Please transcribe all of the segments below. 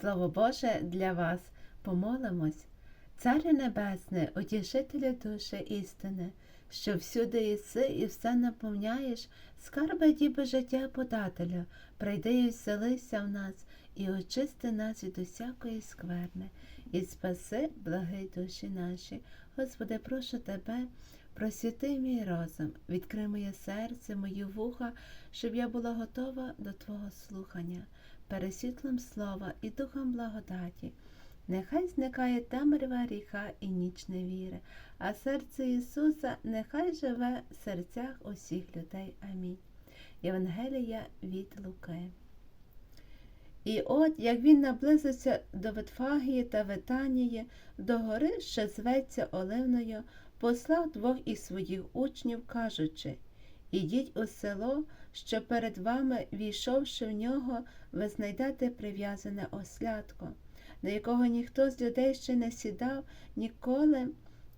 Слово Боже для вас помолимось. Царю Небесне, утішителю душі істини, що всюди єси і все наповняєш, скарби діби життя подателю, прийди і вселися в нас, і очисти нас від усякої скверни, і спаси, благий душі наші. Господи, прошу Тебе, просвіти мій розум, відкрий моє серце, мої вуха, щоб я була готова до Твого слухання, пересвітлом слова і духом благодаті. Нехай зникає темрява гріха і ніч невіри, а серце Ісуса нехай живе в серцях усіх людей. Амінь. Євангелія від Луки. І от, як він наблизився до Ветфагії та Ветанії, до гори, що зветься Оливною, послав двох із своїх учнів, кажучи Ідіть у село, що перед вами, війшовши в нього, ви знайдете прив'язане ослядко на якого ніхто з людей ще не сідав, ніколи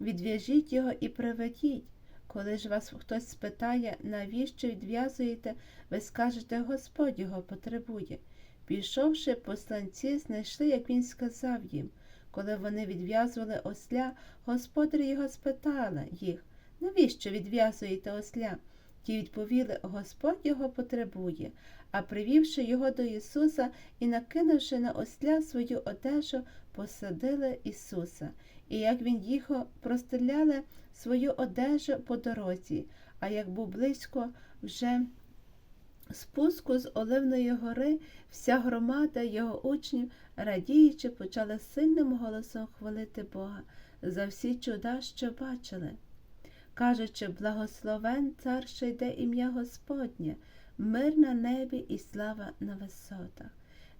відв'яжіть його і приведіть. Коли ж вас хтось спитає, навіщо відв'язуєте, ви скажете, Господь його потребує. Пішовши, посланці, знайшли, як він сказав їм. Коли вони відв'язували осля, господар його спитала їх, навіщо відв'язуєте осля? Ті відповіли, Господь його потребує, а привівши його до Ісуса і накинувши на осля свою одежу, посадили Ісуса. І як він їхав, простеляли свою одежу по дорозі, а як був близько вже спуску з Оливної гори, вся громада його учнів, радіючи, почала сильним голосом хвалити Бога за всі чуда, що бачили кажучи, благословен цар, що йде ім'я Господнє, мир на небі і слава на висотах.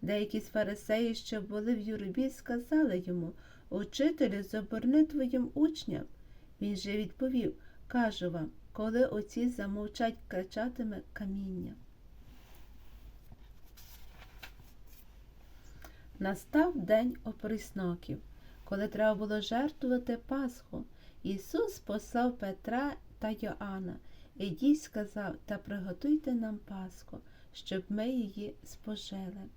Деякі з фарисеїв, що були в юрбі, сказали йому Учителю, заборни твоїм учням. Він же відповів Кажу вам, коли оці замовчать, кричатиме каміння. Настав день оприсноків, коли треба було жертвувати Пасху. Ісус послав Петра та Йоанна, ідіть сказав, та приготуйте нам Пасху, щоб ми її спожили.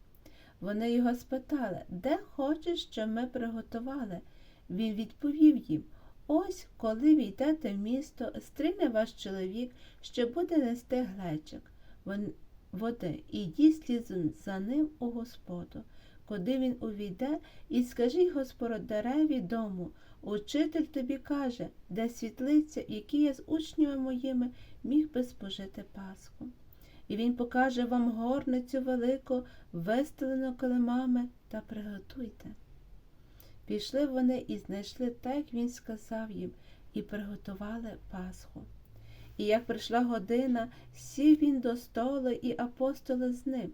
Вони його спитали, де хочеш, щоб ми приготували? Він відповів їм Ось, коли війдете в місто, стріне ваш чоловік, що буде нести глечик води, і слід за ним у Господу. Куди він увійде, і скажіть господареві дому, Учитель тобі каже, де світлиця, які я з учнями моїми міг би спожити Пасху. І він покаже вам горницю велику, вистелену килимами, та приготуйте. Пішли вони і знайшли так, як він сказав їм, і приготували Пасху. І як прийшла година, сів він до столу і апостоли з ним.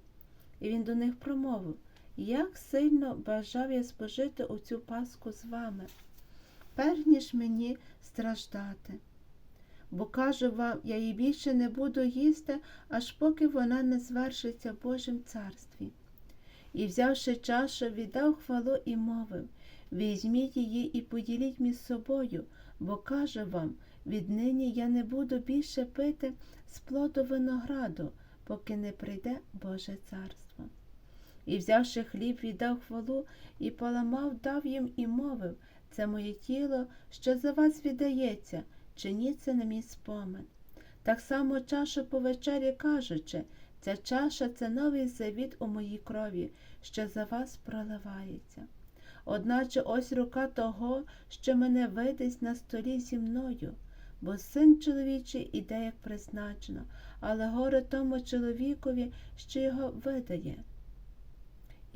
І він до них промовив, як сильно бажав я спожити оцю Пасху з вами перш ніж мені страждати. Бо кажу вам, я її більше не буду їсти, аж поки вона не звершиться в Божім царстві. І, взявши чашу, віддав хвалу і мовив Візьміть її і поділіть між собою, бо кажу вам, віднині я не буду більше пити з плоду винограду, поки не прийде Боже царство. І, взявши хліб, віддав хвалу і поламав, дав їм і мовив це моє тіло, що за вас віддається, чиніть це на мій спомин. Так само чашу по вечері кажучи, ця чаша це новий завіт у моїй крові, що за вас проливається. Одначе ось рука того, що мене видасть на столі зі мною, бо син чоловічий іде, як призначено, але горе тому чоловікові, що його видає.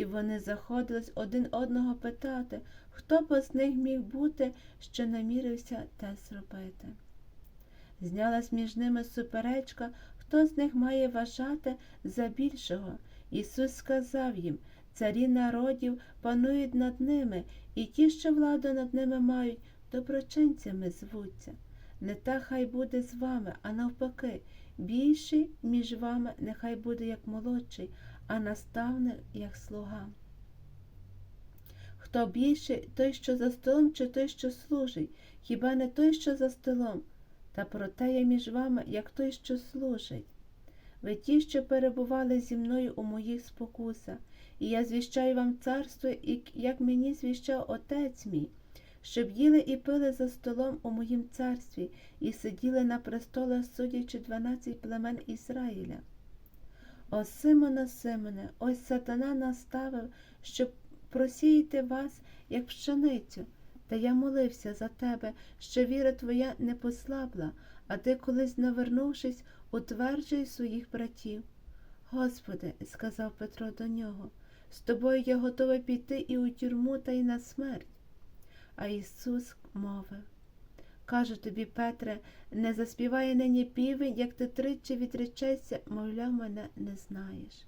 І вони заходились один одного питати, хто б з них міг бути, що намірився те зробити. Знялась між ними суперечка, хто з них має вважати за більшого. Ісус сказав їм царі народів панують над ними, і ті, що владу над ними мають, доброчинцями звуться. Не та хай буде з вами, а навпаки, більший між вами нехай буде як молодший, а наставник як слуга. Хто більший, той, що за столом, чи той, що служить, хіба не той, що за столом, та проте я між вами, як той, що служить. Ви ті, що перебували зі мною у моїх спокусах, і я звіщаю вам царство, як мені звіщав Отець мій, щоб їли і пили за столом у моїм царстві, і сиділи на престолах, судячи дванадцять племен Ізраїля. О Симоне, Симоне, ось сатана наставив, щоб просіяти вас, як пшеницю. Та я молився за тебе, що віра твоя не послабла, а ти, колись навернувшись, утверджуй своїх братів. Господи, сказав Петро до нього, з тобою я готовий піти і у тюрму, та й на смерть. А Ісус мовив Кажу тобі, Петре, не заспіває нині півень, як ти тричі відречешся, мовляв, мене не знаєш.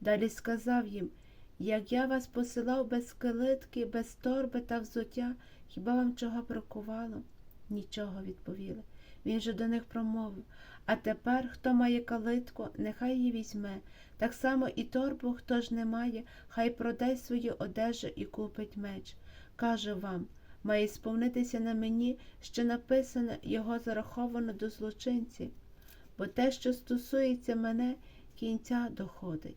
Далі сказав їм, як я вас посилав без килитки, без торби та взуття, хіба вам чого бракувало? Нічого відповіли. Він же до них промовив А тепер, хто має калитку, нехай її візьме. Так само і торбу, хто ж не має, хай продай свою одежу і купить меч. Кажу вам, має сповнитися на мені, що написано його зараховано до злочинців, бо те, що стосується мене, кінця доходить.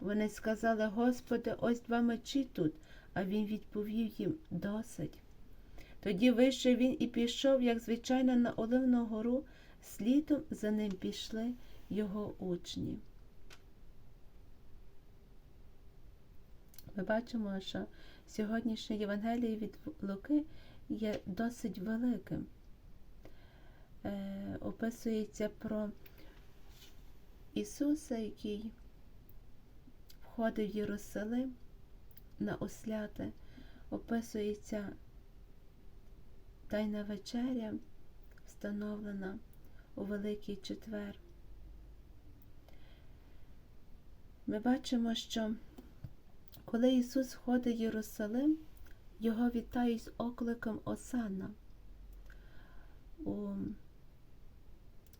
Вони сказали, Господи, ось два мечі тут, а він відповів їм досить. Тоді вийшов він і пішов, як звичайно, на Оливну гору, слідом за ним пішли його учні. Ми бачимо, що сьогоднішнє Євангеліє від Луки є досить великим. Е, описується про Ісуса, який входив в Єрусалим на осляти, описується Тайна вечеря, встановлена у Великий Четвер. Ми бачимо, що коли Ісус входить в Єрусалим, Його вітають з окликом Осанна. У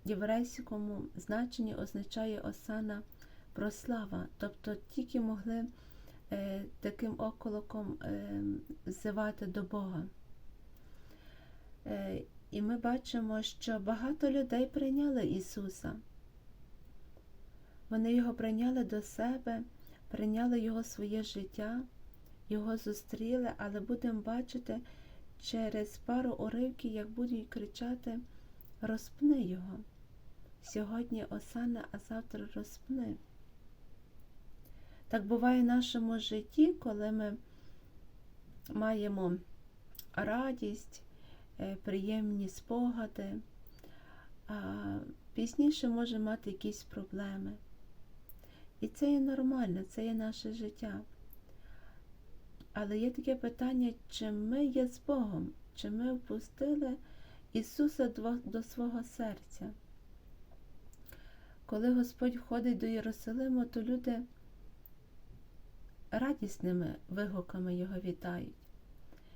єврейському значенні означає Осана прослава, тобто тільки могли е, таким окликом е, взивати до Бога. Е, і ми бачимо, що багато людей прийняли Ісуса. Вони його прийняли до себе, прийняли Його своє життя, Його зустріли, але будемо бачити через пару уривків, як будуть кричати розпни Його. Сьогодні Осана, а завтра розпни. Так буває в нашому житті, коли ми маємо радість, е, приємні спогади, а пізніше може мати якісь проблеми. І це є нормально, це є наше життя. Але є таке питання, чи ми є з Богом, чи ми впустили Ісуса до свого серця. Коли Господь входить до Єрусалиму, то люди радісними вигуками його вітають,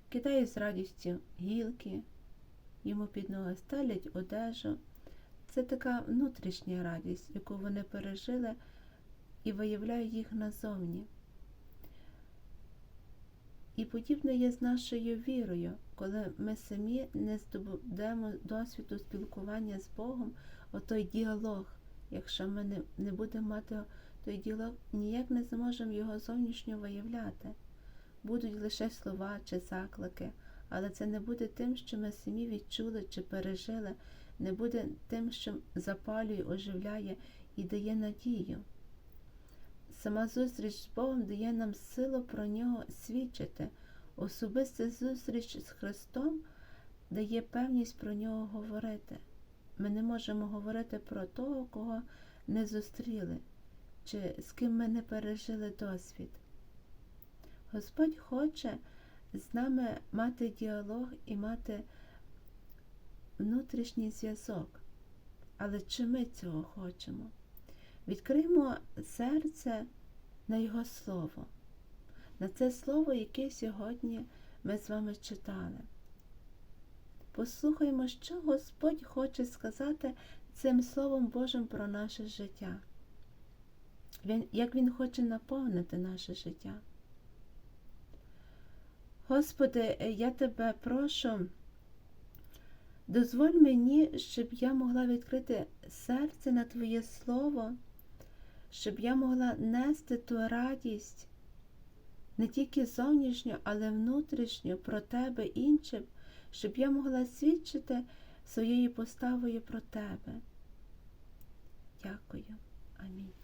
кидають з радістю гілки, йому під ноги стелять одежу. Це така внутрішня радість, яку вони пережили і виявляють їх назовні. І подібне є з нашою вірою, коли ми самі не здобудемо досвіду спілкування з Богом, отой діалог. Якщо ми не, не будемо мати той діалог, ніяк не зможемо його зовнішньо виявляти. Будуть лише слова чи заклики, але це не буде тим, що ми самі відчули чи пережили, не буде тим, що запалює, оживляє і дає надію. Сама зустріч з Богом дає нам силу про нього свідчити. Особиста зустріч з Христом дає певність про нього говорити. Ми не можемо говорити про того, кого не зустріли, чи з ким ми не пережили досвід. Господь хоче з нами мати діалог і мати внутрішній зв'язок. Але чи ми цього хочемо? Відкриємо серце на Його Слово, на це Слово, яке сьогодні ми з вами читали. Послухаймо, що Господь хоче сказати цим Словом Божим про наше життя, Він, як Він хоче наповнити наше життя. Господи, я Тебе прошу, дозволь мені, щоб я могла відкрити серце на Твоє Слово, щоб я могла нести ту радість не тільки зовнішню, але внутрішню про тебе іншим, щоб я могла свідчити своєю поставою про тебе. Дякую. Амінь.